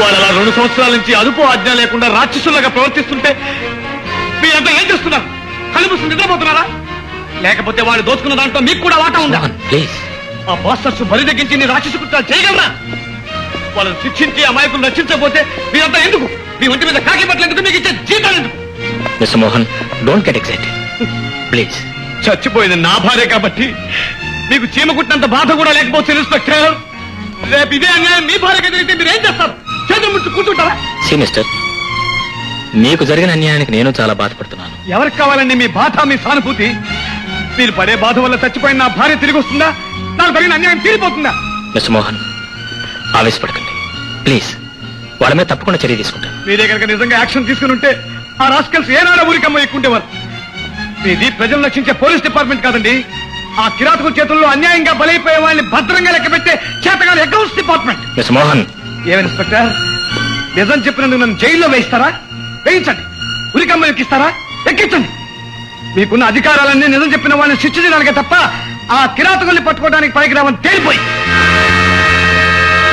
వాళ్ళు అలా రెండు సంవత్సరాల నుంచి అదుపు ఆజ్ఞ లేకుండా రాక్షసులాగా ప్రవర్తిస్తుంటే మీరంతా ఏం చేస్తున్నారు? మూసి నిద్రపోతున్నారా? లేకపోతే వాళ్ళు దోచుకున్న దాంట్లో మీకు కూడా వాటా ఉందా? ఆ బాస్టర్స్ బరి తగ్గించి నీ రాక్షసు కుట్రాలు చేయగలరా? వాళ్ళని శిక్షించి అమాయకులు రక్షించకపోతే మీరంతా ఎందుకు? మీ ఒంటి మీద కాకి బట్టలు ఎందుకు? మీకు ఇచ్చే జీతాలు ఎందుకు? Mister Mohan don't get excited please చచ్చిపోయింది నా భార్య కాబట్టి మీకు చీమ కుట్టినంత బాధ కూడా లేకపోతే ఇన్స్పెక్టర్ రేపు ఇదే అన్యాయం మీ భార్యకి జరిగితే మీరు ఏం చేస్తారు? సి మిస్టర్. మీకు జరిగిన అన్యాయానికి నేను చాలా బాధపడుతున్నాను. ఎవరికి కావాలండి మీ బాధ మీ సానుభూతి? మీరు పడే బాధ వల్ల చచ్చిపోయిన నా భార్య తిరిగి వస్తుందా? నాకు జరిగిన అన్యాయం తీరిపోతుందా? మిస్టర్ మోహన్ ఆవేశపడకండి. ప్లీజ్ వాళ్ళ మీద తప్పకుండా చర్య తీసుకుంటాను. మీరే కనుక నిజంగా యాక్షన్ తీసుకుని ఉంటే ఆ రాస్కల్స్ ఏనాడా ఊరికమ్మ ఎక్కుంటేవారు మీది ప్రజలు రక్షించే పోలీస్ డిపార్ట్మెంట్ కాదండి. ఆ కిరాతకుల చేతుల్లో అన్యాయంగా బలైపోయే వాళ్ళని భద్రంగా లెక్కబెట్టే చేతగాని అకౌంట్స్ డిపార్ట్మెంట్. మిస్టర్ మోహన్. ఏమి ఇన్స్పెక్టర్? నిజం చెప్పినందుకు నన్ను జైల్లో వేయిస్తారా? వేయించండి. ఉరికమ్మ ఎక్కిస్తారా? ఎక్కించండి. మీకున్న అధికారాలన్నీ నిజం చెప్పిన వాళ్ళని శిక్షించడానికే తప్ప ఆ కిరాతకుల్ని పట్టుకోవడానికి పైకి రావని తేలిపోయి.